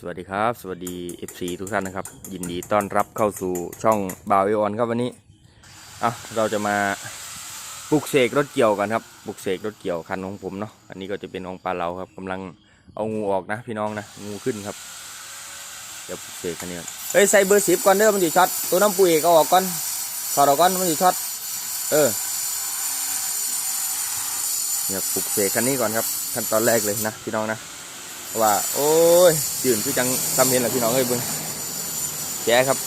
สวัสดีครับ สวัสดี FC ทุกท่านนะครับ ยินดีต้อนรับเข้าสู่ช่องบาวเอออนครับวันนี้อะเราจะมาปลุกเสกรถเกี่ยวกันครับปลุกเสกรถเกี่ยวคันของผมเนาะอันนี้ก็จะเป็นองค์ปลาเราครับกำลังเอางูออกนะ พี่น้องนะงูขึ้นครับเดี๋ยวปลุกเสกคันนี้ก่อนเฮ้ยใส่เบอร์สิบก่อนเด้อมันจะช็อตตัวน้ำปุ๋ยก็ออกก่อนถอดออกก่อนมันจะช็อตเออเนี่ยปลุกเสกคันนี้ก่อนครับขั้นตอนแรกเลยนะพี่น้องนะ ว่า โอ้ยจืนคือจังทำเห็นแหละพี่น้องเอ้ยเบิ้งแย่ครับ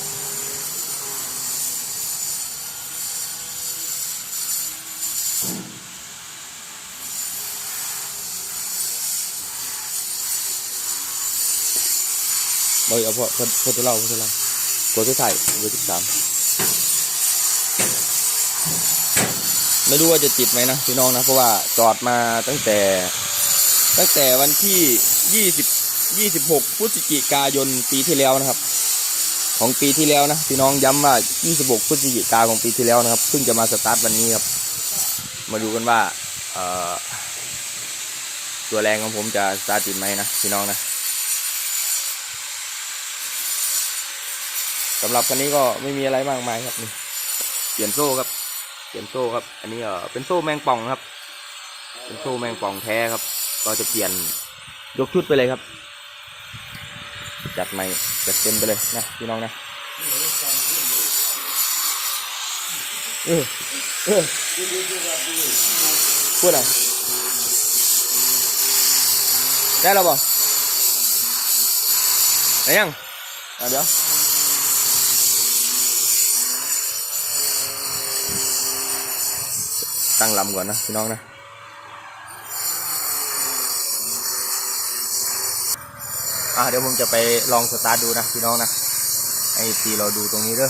เบยเอาพอพอพอตัวเราพอตัวเรากดตัวถ่ายเบอร์สิบสามไม่รู้ว่าจะติดไหมนะพี่น้องนะ เพราะว่าจอดมาตั้งแต่ ตั้งแต่วันที่20 26พฤศจิกายนปีที่แล้วนะครับ ของปีที่แล้วนะพี่น้องย้ำว่า26พฤศจิกายนของปีที่แล้วนะครับเพิ่งจะมาสตาร์ทวันนี้ครับ มาดูกันว่าตัวแรงของผมจะสตาร์ทติดไหมนะพี่น้องนะสำหรับคันนี้ก็ไม่มีอะไรมากมายครับนี่เปลี่ยนโซ่ครับ เปลี่ยนโซ่ครับ อันนี้เออเป็นโซ่แมงป่องครับ เป็นโซ่แมงป่องแท้ครับ ก็จะเปลี่ยนยกชุดไปเลยครับ จัดใหม่จัดเต็มไปเลยนะพี่น้องนะเออเออพูดอะไรได้แล้วบ่ได้ยังอะเดี๋ยวตั้งลำก่อนนะพี่น้องนะ อะเดี๋ยวผมจะไปลองสตาร์ทดูนะพี่น้องนะให้ทีเราดูตรงนี้เด้อ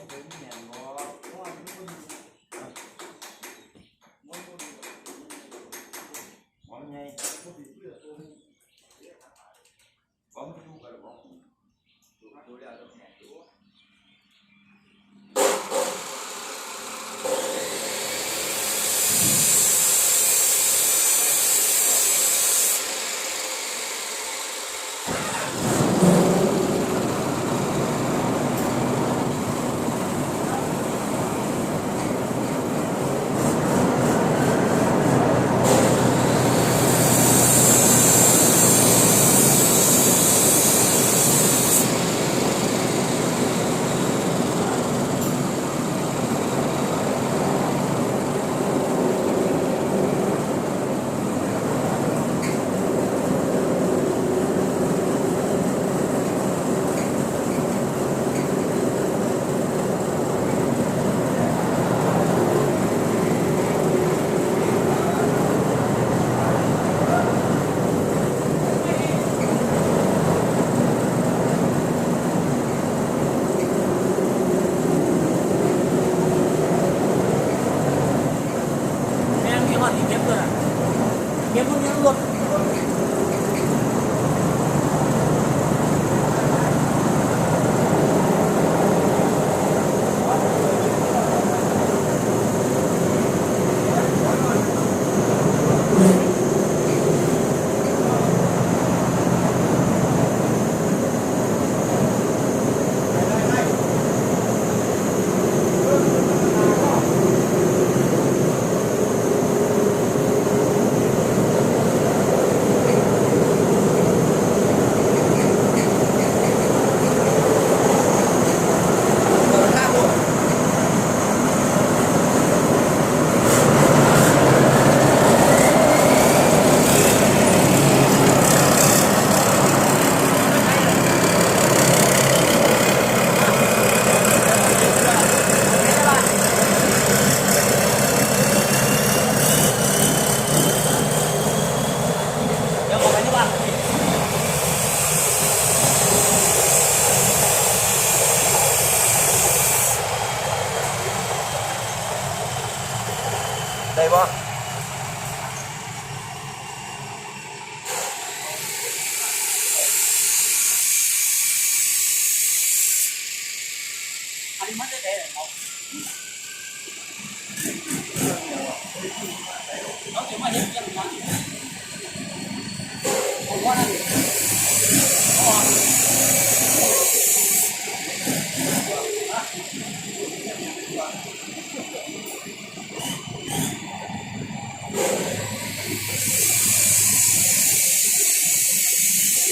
ได้บ่อันนี้มันได้ได้เนาะเราจะมาเห็นยังไง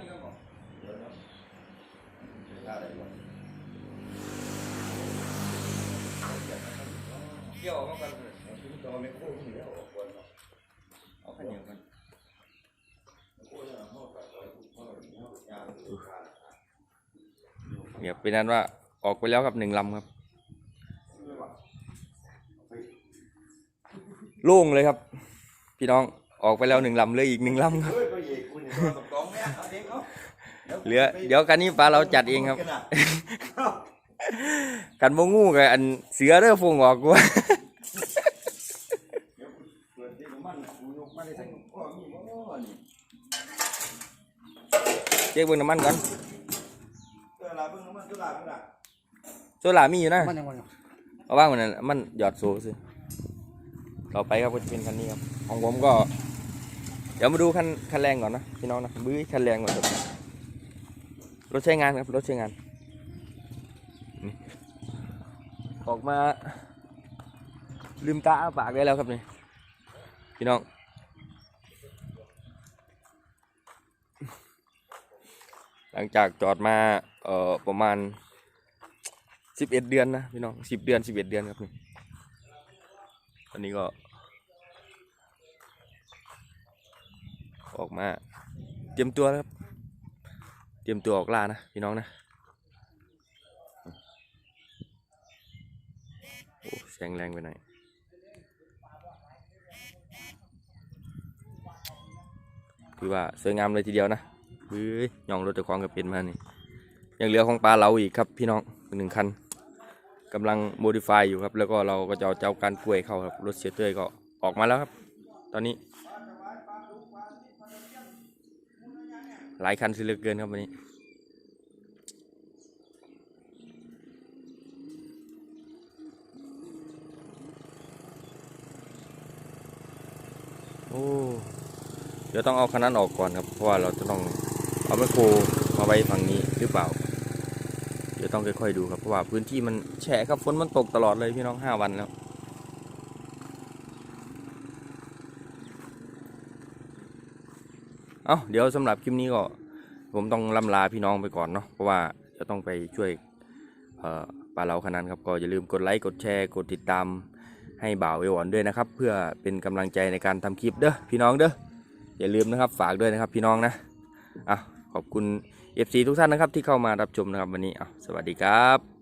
นี้ก่อนบ่เดี๋ยวเดี๋ยวได้อะไรวะเกี่ยวมากันเลยตัวไม่คู่ที่แล้วออกก่อนเนาะเอาคันเนี่ยห้องตัดไว้ทุกห้องอย่างเงี้ยวกการเดี๋ยเป็นนั้นว่าออกไปแล้วครับหนึ่งลำครับ โล่งเลยครับ พี่น้องออกไปแล้วหนึ่งลำเหลยอีกหนึ่งลำครับเฮ้ยไปเอกคุณเนี่ยตัวตรงๆเนี่ยเอาเองเอาเหลือ เดี๋ยวกันนี้ปลาเราจัดเองครับ กันโมงูกับอันเสือเด้อฟงออกกูเดี๋ยวเปิดที่น้ำมันกูยกมาได้ทั้งพ่อมีบ่นี่เจ๊กเบิ่งน้ำมันก่อนเออลาเบิ่งน้ำมันก็ลาเบิ่งล่ะโซล่ามีอยู่นะมันยังไงเอาว่างมันนั้นมันหยอดโซ่ซิ ต่อไปครับก็จะเป็นคันนี้ครับ ของผมก็ เดี๋ยวมาดูคันคันแรงก่อนนะพี่น้องนะบื้อคันแรงก่อนครับรถใช้งานครับรถใช้งาน ออกมา ลืมตาปากได้แล้วครับนี่พี่น้องหลังจากจอดมาเอ่อประมาณสิบเอ็ดเดือนนะพี่น้องสิบเดือนสิบเอ็ดเดือนครับนี่ อนนี้ก็ ออกมา เตรียมตัวแล้วครับ เตรียมตัวออกล่านะพี่น้องนะโอ้แสงแรงไปหน่อยคือว่าสวยงามเลยทีเดียวนะเฮ้ยย่องรถเจะคล้างกับเป็นมานี่ยังเหลือของปลาเราอีกครับพี่น้องหนึ่งคัน กำลังโมดิฟายอยู่ครับ แล้วก็เราก็จะเอาเจ้าการกล้วยเข้าครับรถเสียเต้ยก็ออกมาแล้วครับ ตอนนี้ หลายคันสิเหลือเกินครับวันนี้โอ้เดี๋ยวต้องเอาคันนั้นออกก่อนครับ เพราะว่าเราจะต้องเอาแมคโครมาไว้ฝั่งนี้หรือเปล่า เดี๋ยวต้องค่อยๆดูครับเพราะว่าพื้นที่มันแฉะครับฝนมันตกตลอดเลยพี่น้องห้าวันแล้วเอาเดี๋ยวสำหรับคลิปนี้ก็ผมต้องล่ำลาพี่น้องไปก่อนเนาะเพราะว่าจะต้องไปช่วยปลาเราขนาดครับก็อย่าลืมกดไลค์กดแชร์กดติดตามให้บ่าวเอวอนด้วยนะครับ เพื่อเป็นกำลังใจในการทำคลิปเด้อพี่น้องเด้ออย่าลืมนะครับฝากด้วยนะครับพี่น้องนะอะขอบคุณ FC ทุกท่านนะครับที่เข้ามารับชมนะครับวันนี้อะสวัสดีครับ